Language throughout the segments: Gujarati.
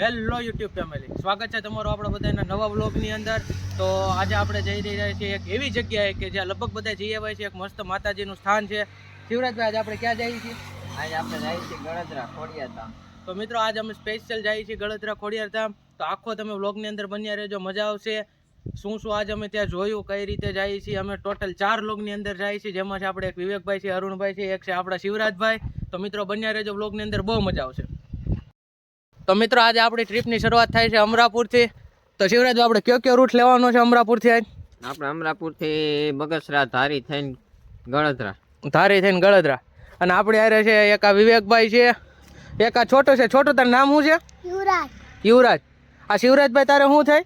હેલો યુટ્યુબ ફેમિલી સ્વાગત છે તમારું આપણા બધાના નવા બ્લોગની અંદર. તો આજે આપણે જઈ રહ્યા છીએ એક એવી જગ્યાએ કે જ્યાં લગભગ બધા જઈ આવ્યા છે. એક મસ્ત માતાજીનું સ્થાન છે. શિવરાજભાઈ આજે આપણે ક્યાં જઈએ છીએ? આજે આપણે જાય છે ગળદરા ખોડિયાધામ તો મિત્રો આજે અમે સ્પેશિયલ જઈએ છીએ ગળદરા ખોડિયારધામ તો આખો તમે બ્લોગની અંદર બન્યા રહેજો મજા આવશે. શું શું આજે અમે ત્યાં જોયું કઈ રીતે જઈએ છીએ? અમે ટોટલ ચાર લોકની અંદર જઈએ છીએ. જેમાં છે આપણે એક વિવેકભાઈ છે અરુણભાઈ છે એક છે આપણા શિવરાજભાઈ. તો મિત્રો બન્યા રહેજો બ્લોગની અંદર બહુ મજા આવશે. તો મિત્રો આજે આપણી ટ્રીપની શરૂઆત થાય છે અમરાપુરથી. તો શિવરાજભાઈ આપણે કયો કયો રૂટ લેવાનો છે અમરાપુરથી આજ? આપણે અમરાપુરથી બગસરા ધારી થઈને ગળદરા. ધારી થઈને ગળદરા. અને આપણે હારે છે એક આ વિવેકભાઈ છે. એક આ છોટો છે. છોટો તારું નામ શું છે? યુવરાજ. યુવરાજ. આ શિવરાજભાઈ તારે શું થાય?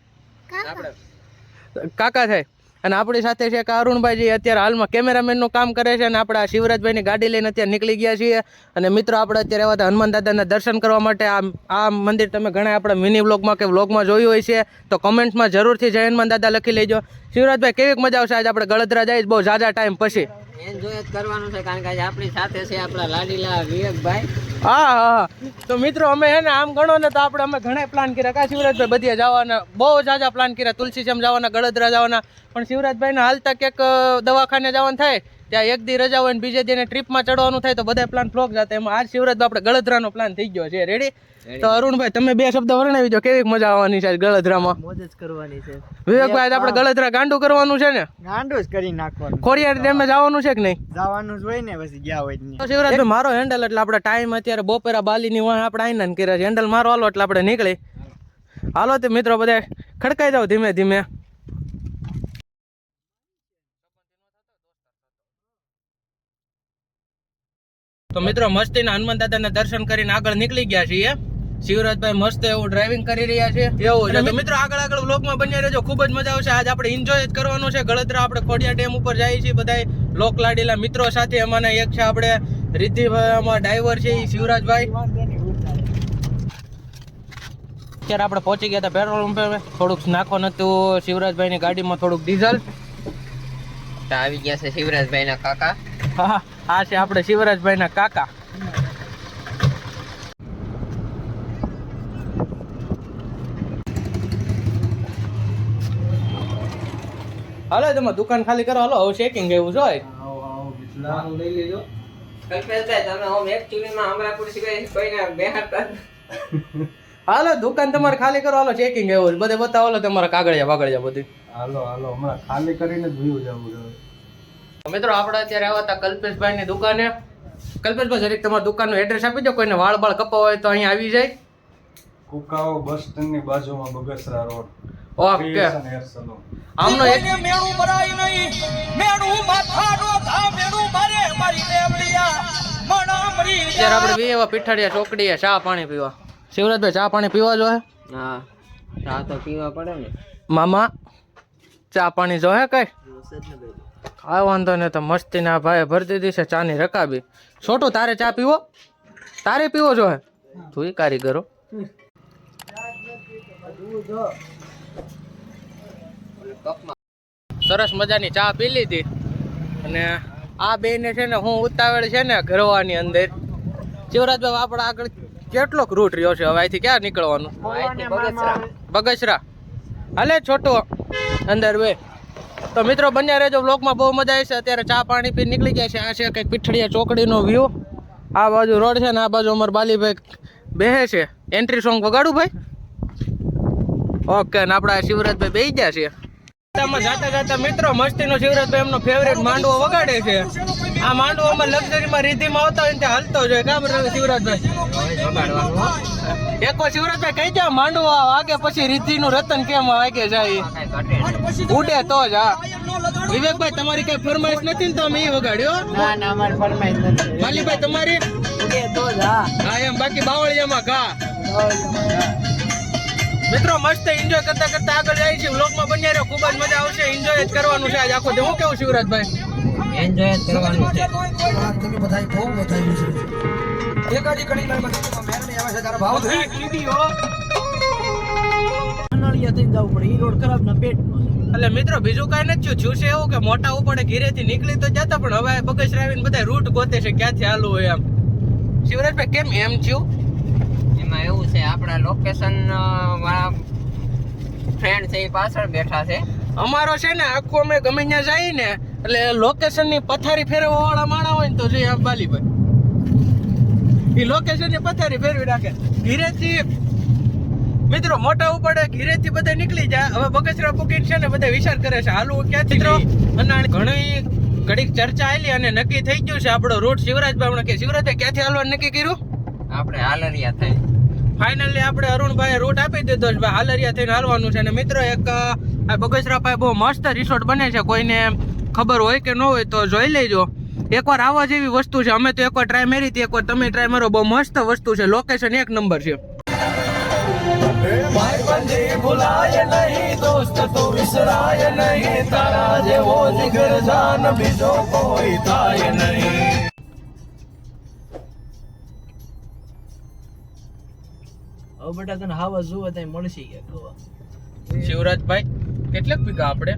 કાકા. કાકા થાય. અને આપણી સાથે છે કે અરુણભાઈ જે અત્યારે હાલમાં કેમેરામેનનું કામ કરે છે અને આપણે આ શિવરાજભાઈની ગાડી લઈને અત્યારે નીકળી ગયા છીએ. અને મિત્રો આપણે અત્યારે એવા હનુમાન દાદાના દર્શન કરવા માટે. આ આ મંદિર તમે ઘણા આપણા મિની વ્લોગમાં કે વ્લોગમાં જોયું હોય છે તો કમેન્ટમાં જરૂરથી જય હનુમાન દાદા લખી લેજો. શિવરાજભાઈ કેવીક મજા આવશે આજે આપણે ગળતરા જઈશ બહુ ઝાઝા ટાઈમ પછી. એન્જોય જ કરવાનું છે કારણ કે આજે આપણી સાથે છે આપણા લાડીલા વિવેકભાઈ. હા હા. તો મિત્રો અમે હે ને આમ ગણો ને તો આપણે અમે ઘણા પ્લાન કર્યા. કા શિવરાજભાઈ બધીએ જવાના બહુ જાજા પ્લાન કર્યા. તુલસીશ્યામ જવાના ગળદરા જવાના. પણ શિવરાજભાઈને હાલતા ક્યાંક દવાખાને જવાનું થાય ત્યાં એક દી રજા હોય ને બીજે દીને ટ્રીપમાં ચડવાનું થાય તો બધા પ્લાન ફ્લોક જતા. એમાં આજ શિવરાજ આપણે ગળદરાનો પ્લાન થઈ ગયો છે. રેડી તો અરુણભાઈ તમે બે શબ્દ વર્ણવી દો કેવી મજા આવવાની છે ગળદરામાં મોજ જ કરવાની છે. વિવેકભાઈ આપણે ગળદરા ગાંડું કરવાનું છે ને? ગાંડું જ કરી નાખવાનું. ખોડિયાર ડેમે જવાનું છે કે નહીં? જવાનું જ હોય ને પછી ગયા હોય તો શિવરાજભાઈ મારો હેન્ડલ એટલે આપણે ટાઈમ અત્યારે બપોરા બાલીની વાહ આપણે આઈને કર્યા છે. હેન્ડલ મારો હાલો એટલે આપણે નીકળી. હાલો તે મિત્રો બધા ખડકાઈ જાવ ધીમે ધીમે. તો મિત્રો મસ્તીના હનુમાન દાદાના દર્શન કરીને આગળ નીકળી ગયા છીએ. શિવરાજભાઈ મસ્ત એવું ડ્રાઇવિંગ કરી રહ્યા છે. એવું છે. તો મિત્રો આગળ આગળ વ્લોગમાં બન્યા રહેજો. ખૂબ જ મજા આવશે. આજ આપણે એન્જોય જ કરવાનું છે. ગળતરા આપણે ખોડિયા ડેમ ઉપર જઈએ છીએ બધા લોક લાડીલા મિત્રો સાથે અમાના એક છે આપણે રિદ્ધિભાઈ અમારા ડ્રાઈવર છે એ શિવરાજભાઈ. અત્યારે આપણે પહોંચી ગયા હતા પેટ્રોલ પંપે. થોડુંક નાખો નતું શિવરાજભાઈની ગાડીમાં થોડુંક ડીઝલ. આવી ગયા છે શિવરાજભાઈના કાકા. હા. આ છે આપણે શિવરાજભાઈના કાકા. હાલો તમે દુકાન ખાલી કરો. હાલો હવે ચેકિંગ એવું બેહાડતા હાલો દુકાન તમારે ખાલી કરો. હાલો ચેકિંગ એવું બધે બતાવો હાલો તમારા કાગળિયા વાગળિયા બધી. હાલો હાલો હમણાં ખાલી કરીને જોયું જવું છે તો મિત્રો આપણે અત્યારે આવ્યા હતા કલ્પેશભાઈની દુકાને. કલ્પેશભાઈ જરીક તમારા દુકાનનું એડ્રેસ આપી દો કોઈને વાળ બાળ કપાવા હોય તો અહીંયા આવી જાય. કુકાઓ બસ સ્ટેન્ડની બાજુમાં બગસરા રોડ. ઓકે. ક્રિએશન હેર મારી આમનો મણામરી અત્યારે આપણે બે એવા પીઠાડિયા ચોકડીએ ચા પાણી પીવા. શિવરાજભાઈ ચા પાણી પીવા જો હા. ચા તો પીવા પડે ને. મામા ચા પાણી જો હે કઈ? કાંઈ વાંધો નહીં તો મસ્તી ના ભાઈ ભરી દીધી છે ચાની રકાબી. છોટું તારે ચા પીવો? તારે પીવો જો હે. તું કારીગરો સરસ મજાની ચા પી લીધી. અને આ બેને છે ને હું ઉતાવળ છે ને ઘરવાની અંદર. શિવરાજભાઈ આપણે આગળ કેટલોક રૂટ રહ્યો છે હવે? અહીંથી ક્યાં નીકળવાનું? બગસરા. બગસરા. હાલે છોટો અંદર બે. તો મિત્રો, બન્યા રહેજો. બ્લોકમાં બહુ મજા આવી અત્યારે ચા પાણી પી નીકળી ગયા છે. આ છે કંઈક પીઠડિયા ચોકડીનો વ્યૂ આ બાજુ રોડ છે ને, આ બાજુ અમાર બાલીભાઈ બેહે છે. એન્ટ્રી સોંગ વગાડું ભાઈ. ઓકે ને આપણા શિવરાજભાઈ બેસી ગયા છે. જાતા જાતા મિત્રો, મસ્તીનો શિવરાજભાઈ એમનો ફેવરેટ માંડવો વગાડે છે. આ માંડવો અમાર લક્ઝરીમાં રીધિમાં આવતા હોય ત્યાં હલતો જોઈએ કામ શિવરાજભાઈ? એક વાર શિવરાજભાઈ કહી દો માંડવો વાગે પછી રીધિનું રતન કેમ વાગે જાય? ઉડે તો જ હા. વિવેકભાઈ તમારી કઈ ફરમાઈશ નથી ને તો અમે ઈ વગાડ્યો? ના ના અમારે ફરમાઈશ નથી. માલીભાઈ તમારી? ઉડે તો જ હા. એમ બાકી બાવળિયામાં ઘા. મિત્રો મસ્ત એન્જોય કરતા કરતા આગળ જાય છે. વ્લોગમાં બન્યા રહ્યો ખૂબ જ મજા આવશે. એન્જોય જ કરવાનું છે આજ આખો દે હું કેવું શિવરાજભાઈ? એન્જોય જ કરવાનું છે. એટલે મિત્રો બીજું કાંઈ નથી થયું. છે એવું કે મોટા ઉપડે ઘીરેથી નીકળી તો જતા પણ હવે બગસરા આવીને બધા રૂટ ગોતે છે ક્યાંથી હાલવું હોય એમ. શિવરાજભાઈ કેમ એમ થયું? એમાં એમાં એવું છે આપણા લોકેશન વાળા ફ્રેન્ડ છે એ પાછળ બેઠા છે. અમારો છે ને આખું અમે ગમે ત્યાં જઈએ ને એટલે લોકેશનની પથારી ફેરવવા વાળા માણા હોય ને તો જોઈએ આમ બાલીભાઈ એ લોકેશનની પથારી ફેરવી નાખે. ઘીરેથી મિત્રો મોટા ઉપડે ઘીરેથી બધા નીકળી જાય. હવે બગસરા પુકીન છે ને બધા વિચાર કરે છે હાલવું ક્યાંથી મિત્રો અને ઘણી ઘડીક ચર્ચા આવેલી અને નક્કી થઈ ગયું છે આપણો રૂટ શિવરાજભાઈ કે શિવરાજભાઈ ક્યાંથી હાલવાનું નક્કી કર્યું? આપણે હાલરિયા થઈ. ફાઇનલી આપણે અરુણભાઈ રૂટ આપી દીધો છે હાલરિયા થઈને હાલવાનું છે. અને મિત્રો એક આ બગસરા પાસે બહુ મસ્ત રિસોર્ટ બને છે. કોઈને ખબર હોય કે ન હોય તો જોઈ લેજો. એકવાર આવા જેવી વસ્તુ છે અમે તો એકવાર ટ્રાય મારી હતી એકવાર તમે ટ્રાય મારો. બહુ મસ્ત વસ્તુ છે લોકેશન એક નંબર છે. હવે બેટા તને હાવા જોવે ત્યાં મળશે કે શિવરાજભાઈ કેટલાક પીકા આપણે?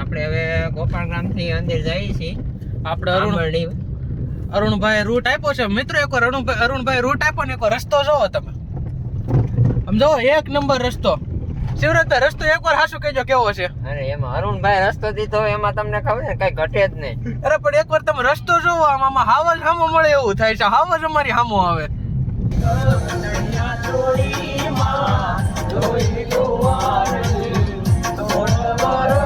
આપણે હવે ગોપાલગ્રામથી અંદર જઈએ છીએ. આપણે અરુણ. અરુણભાઈ રૂટ આપ્યો છે. મિત્રો એકવાર અરુણભાઈ અરુણભાઈ રૂટ આપ્યો ને એક રસ્તો જોવો તમે. આમ જોવો એક નંબર રસ્તો. શિવરાજભાઈ રસ્તો એકવાર હાસુ કહેજો કેવો છે? અરે એમાં અરુણભાઈ રસ્તો દીધો એમાં તમને ખબર ને કઈ ઘટે જ નહીં. અરે પણ એકવાર તમે રસ્તો જોવો આમ આમાં હાવ જ હામો મળે એવું થાય છે. હાવ જ અમારી હામો આવે. શિવરાજભાઈ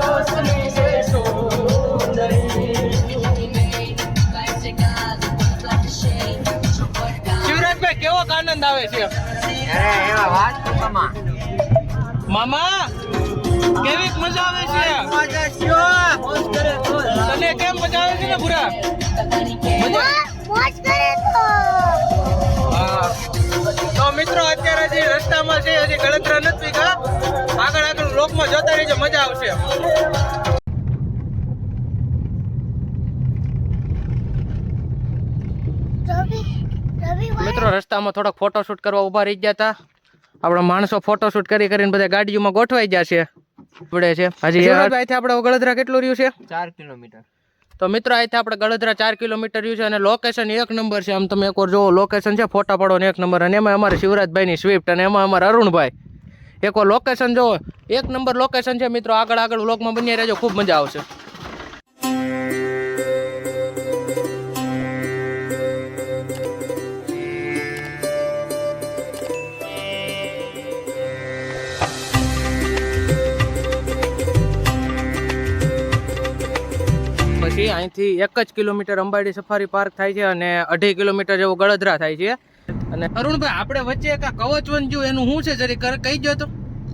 આનંદ આવે છે. મામા કેવી મજા આવે છે તને કેમ મજા આવે છે ને પૂરા. તો મિત્રો, અત્યારે જે રસ્તામાં છે, હજી ગળતરા નથી કા આગળ આગળ લોકમાં જોતા રહીજો, મજા આવશે મિત્રો રસ્તામાં થોડોક ફોટોશૂટ કરવા ઊભા રહી ગયા હતા આપણા માણસો ફોટોશૂટ કરી કરીને બધા ગાડીઓમાં ગોઠવાઈ ગયા છે. પડે છે. હજી અહીંથી આપણે ગળદરા કેટલું રહ્યું છે? ચાર કિલોમીટર. તો મિત્રો અહીંથી આપણે ગળદરા ચાર કિલોમીટર રહ્યું છે અને લોકેશન એક નંબર છે. આમ તમે એકવાર જોવો લોકેશન છે ફોટા પાડો એક નંબર અને એમાં અમારે શિવરાજભાઈની સ્વિફ્ટ અને એમાં અમારા અરુણભાઈ. એકવાર લોકેશન જુઓ એક નંબર લોકેશન છે. મિત્રો આગળ આગળ વ્લોગમાં બની રહેજો. ખૂબ મજા આવશે. અહીંથી એક જ કિલોમીટર અંબાડી સફારી પાર્ક થાય છે અને અઢી કિલોમીટર જેવો ગળદરા થાય છે. અને અરુણભાઈ આપણે વચ્ચે એક કવચવન જો એનું શું છે? જરી કહી દો તો.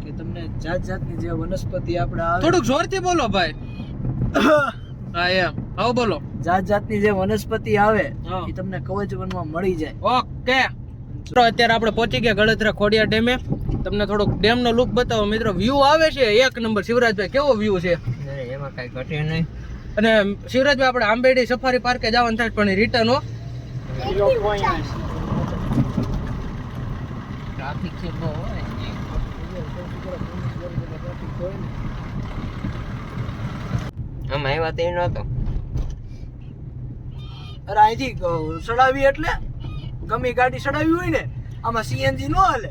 કે તમને જાત જાતની જે વનસ્પતિ આપણે થોડુંક જોરથી બોલો ભાઈ. હા એમ. હવે બોલો. જાત જાતની જે વનસ્પતિ આવે. એ તમને કવચ વનમાં મળી જાય. ઓકે. અત્યારે આપણે પહોંચી ગયા ગળદરા ખોડિયા ડેમે. તમને થોડુંક ડેમનો લુક બતાવો. મિત્રો વ્યૂ આવે છે. એક નંબર. શિવરાજભાઈ કેવો વ્યૂ છે? એમાં કાંઈ ઘટે નહીં. અને શિવરાજભાઈ આપણે આંબેડી સફારી પાર્કે જવાનું થાય પણ રિટર્ન હો. ટ્રાફિક છે બહુ આમ આવ્યા તે નહોતો અરે અહીંથી સડાવી એટલે? ગમે ગાડી સડાવી હોય ને આમાં સીએનજી નો હાલે.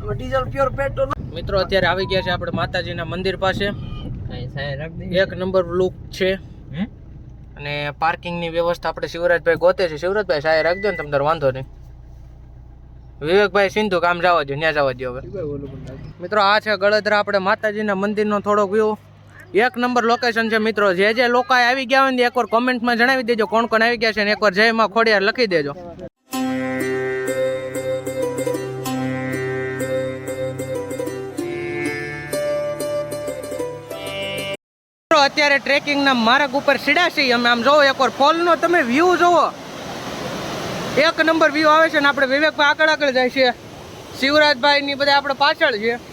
આમાં ડીઝલ પ્યોર પેટ્રોલ મિત્રો અત્યારે આવી ગયા છે આપણે માતાજીના મંદિર પાસે. એક નંબર લુક છે? અને પાર્કિંગની વ્યવસ્થા આપણે શિવરાજભાઈ ગોતે છે. શિવરાજભાઈ સાહેબ રાખજો ને તમને વાંધો નહીં. વિવેકભાઈ સિંધુ કામ જવા દો ત્યાં જવા દો હવે. મિત્રો આ છે ગળદરા આપણે માતાજીના મંદિરનો થોડોક વ્યૂ એક નંબર લોકેશન છે મિત્રો. જે જે લોકો આવી ગયા હોય ને એકવાર કોમેન્ટમાં જણાવી દેજો. કોણ કોણ આવી ગયા છે ને એકવાર જયમાં ખોડિયાર લખી દેજો. અત્યારે ટ્રેકિંગના માર્ગ ઉપર સીડા છીએ. અમે આમ જોવો, એકવાર ફોલનો તમે વ્યૂ જોવો. એક નંબર વ્યૂ આવે છે ને આપણે વિવેકભાઈ આગળ આગળ જાય છે. શિવરાજભાઈ ની બધા આપણે પાછળ છે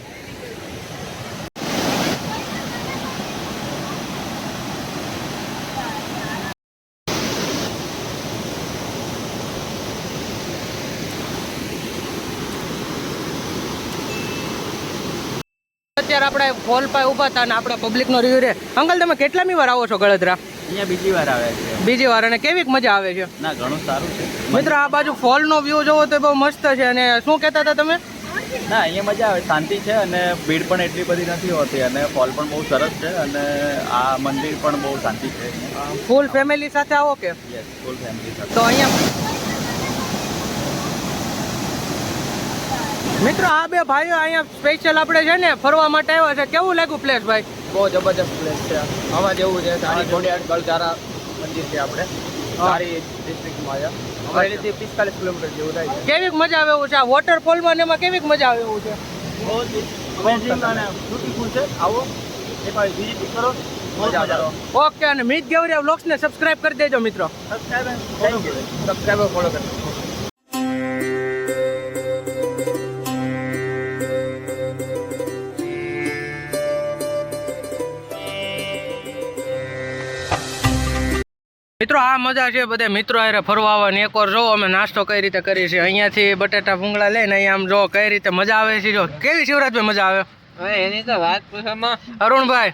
આપણે ફોલ પાસે ઊભા હતા અને આપણે પબ્લિકનો રિવ્યુ રે. અંકલ તમે કેટલામી વાર આવો છો ગળદરા? અહીંયા બીજી વાર આવે છે. બીજી વાર અને કેવીક મજા આવે છે? ના ઘણું સારું છે. મિત્ર આ બાજુ ફોલનો વ્યૂ જોવો તો બહુ મસ્ત છે અને શું કહેતા હતા તમે? ના અહીંયા મજા આવે શાંતિ છે અને ભીડ પણ એટલી બધી નથી હોતી અને ફોલ પણ બહુ સરસ છે અને આ મંદિર પણ બહુ શાંતિ છે. ફૂલ ફેમિલી સાથે આવો કે? યસ ફૂલ ફેમિલી સાથે. તો અહીંયા મિત્રો આ બે ભાઈઓ અહીંયા સ્પેશિયલ આપણે છે ને ફરવા માટે આવ્યા છે. કેવું લાગ્યું પ્લેસ ભાઈ? બહુ જબરજસ્ત પ્લેસ છે. આમાં જેવું છે. સારી ઘોડિયાર ગલજારા મંદિર છે આપણે. સારી ડિસ્ટ્રિક્ટમાં છે. અમારે અહીંથી પિસ્તાલીસ કિલોમીટર જેવું થાય છે. કેવીક મજા આવે એવું છે? આ વોટરફોલમાં ને એમાં કેવીક મજા આવે એવું છે? અમેઝિંગ અને બ્યુટીફુલ છે. આવો. એકવાર વિઝિટ કરો. ઓકે અને મિત ગેવરિયા વ્લોગ્સને સબસ્ક્રાઇબ કરી દેજો મિત્રો. સબસ્ક્રાઈબ સબસ્ક્રાઈબર ફોલો કરો મિત્રો આ મજા છે બધે. મિત્રો હારે ફરવા આવવાની એકવાર જો અમે નાસ્તો કઈ રીતે કરીએ છીએ? અહીંયાથી બટેટા ભૂંગળા લઈને અહીંયા આમ જો કઈ રીતે મજા આવે છે જો. કેવી શિવરાજભાઈ મજા આવે? એની તો વાત પૂછવામાં અરુણભાઈ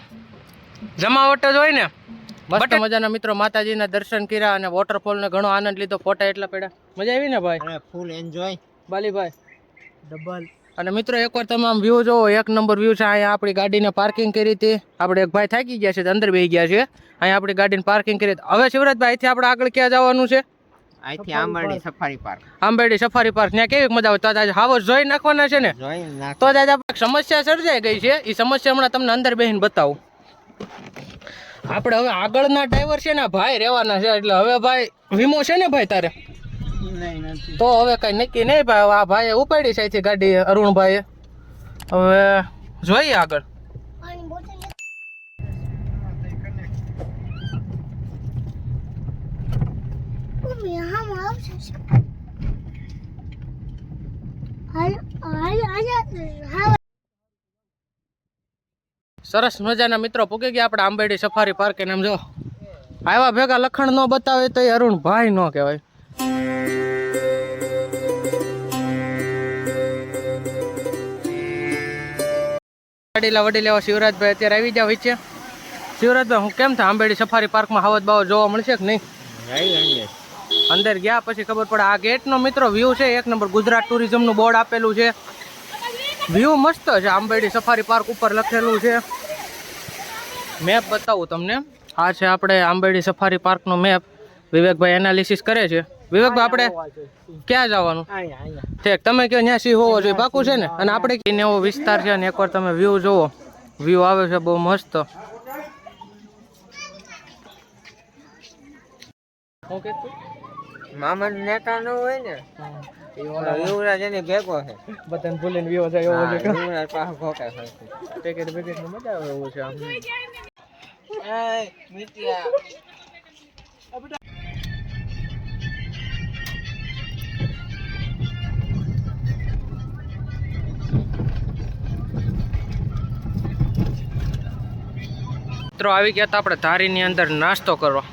જમાવટ જ હોય ને. મસ્ત મજાના મિત્રો માતાજીના દર્શન કર્યા અને વોટરફોલ ને ઘણો આનંદ લીધો ફોટા એટલા પડ્યા. મજા આવી ને ભાઈ? Full enjoy બાલીભાઈ. ડબલ અને મિત્રો એકવાર તમે આમ વ્યૂ જોવો એક નંબર વ્યૂ છે અહીંયા આપણી ગાડીને પાર્કિંગ કરી હતી. આપણે એક ભાઈ થાકી ગયા છે અંદર બેસી ગયા છે. અહીંયા આપણી ગાડીને પાર્કિંગ કરી હવે શિવરાજભાઈ અહીંથી આપણે આગળ ક્યાં જવાનું છે? અહીંથી Ambardi safari park Ambardi safari park ત્યાં કેવી મજા આવે? તો આજે જોઈ નાખવાના છે ને? તો આજે સમસ્યા સર્જાઈ ગઈ છે. એ સમસ્યા હમણાં તમને અંદર બેસીને બતાવું. આપણે હવે આગળના ડ્રાઈવર છે ને ભાઈ રહેવાના છે. એટલે હવે ભાઈ વીમો છે ને ભાઈ તારે? તો હવે કઈ નક્કી નહીં ભાઈ. આ ભાઈએ ઉપાડી છે ગાડી અરુણભાઈએ. હવે જોઈએ આગળ. સરસ મજાના મિત્રો પૂકી ગયા આપણે આંબેડી સફારી પાર્ક એને એમ જો. આવ્યા ભેગા લખણ ન બતાવે તો એ અરુણ ભાઈ ન કહેવાય. વડીલા વડીલા શિવરાજભાઈ અત્યારે આવી જાવ છે. શિવરાજભાઈ હું કેમ થાય? આંબેડી સફારી પાર્કમાં હાવત બાવત જોવા મળશે કે નહીં? અંદર ગયા પછી ખબર પડે આ ગેટનો મિત્રો વ્યૂ છે એક નંબર ગુજરાત ટુરિઝમનું બોર્ડ આપેલું છે. વ્યૂ મસ્ત છે આંબેડી સફારી પાર્ક ઉપર લખેલું છે. મેપ બતાવું તમને. આ છે આપણે આંબેડી સફારી પાર્કનો મેપ વિવેકભાઈ એનાલિસિસ કરે છે. વિવેકભાઈ આપણે ક્યાં જવાનું? ઠીક તમે કયો ત્યાં સિંહ હોવો જોઈએ પાકું છે ને? અને આપણે કહીને એવો વિસ્તાર છે ને એકવાર તમે વ્યૂ જોવો વ્યૂ આવે છે બહુ મસ્ત. મામા નેતા નો હોય ને યુવરાજ એની ભેગો છે. બધાને ભૂલીને વ્યૂ જાય એવો છે. યુવરાજ પાસે ભોકે છે. પેકેટ પેકેટ મજા આવે એવું છે આમ. એય, મિત્યા. મિત્રો આવી ગયા તો આપણે ધારીની અંદર નાસ્તો કરવા.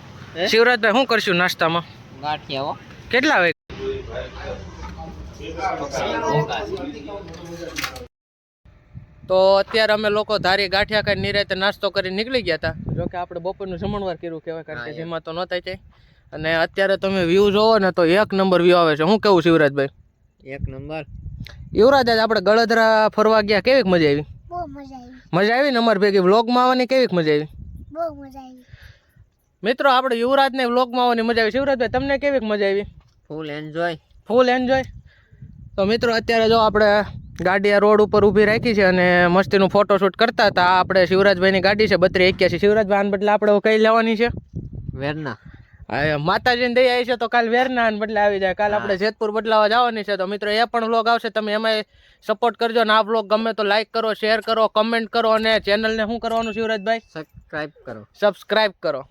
શિવરાજભાઈ શું કરશું નાસ્તામાં? ગાંઠિયા કેટલા વાગે? તો અત્યારે અમે લોકો ધારી ગાંઠિયા ખાઈ નિરાતે નાસ્તો કરી નીકળી ગયા હતા જો કે આપણે બપોરનું જમણવાર કર્યું કહેવાય કારણ કે જેમાં તો ન થાય છે અને અત્યારે તમે વ્યૂ જોવો ને તો એક નંબર વ્યૂ આવે છે. હું કેવું શિવરાજભાઈ? એક નંબર યુવરાજ આજ આપણે ગળદરા ફરવા ગયા કેવી મજા આવી? બહુ મજા આવી. મજા આવી ને અમારી ભેગી વ્લોગમાં આવવાની કેવી મજા આવી? બહુ મજા આવી. મિત્રો આપણે યુવરાજને વ્લોગમાં આવવાની મજા આવી. શિવરાજભાઈ તમને કેવી મજા આવી? ફૂલ એન્જોય ફૂલ એન્જોય તો મિત્રો અત્યારે જો આપણે ગાડી આ રોડ ઉપર ઊભી રાખી છે અને મસ્તીનું ફોટોશૂટ કરતા હતા આપણે શિવરાજભાઈની ગાડી છે બત્રી એક્યાસી. શિવરાજભાઈ આને બદલે આપણે કઈ લેવાની છે? વેરના. માતાજીને દઈ આવી છે તો કાલ વેરના બદલે આવી જાય. કાલ આપણે જેતપુર બદલાવા જવાની છે તો મિત્રો એ પણ વ્લોગ આવશે. તમે એમાં સપોર્ટ કરજો ને આ વ્લોગ ગમે તો લાઈક કરો શેર કરો કમેન્ટ કરો અને ચેનલને શું કરવાનું શિવરાજભાઈ? સબસ્ક્રાઇબ કરો. સબસ્ક્રાઇબ કરો.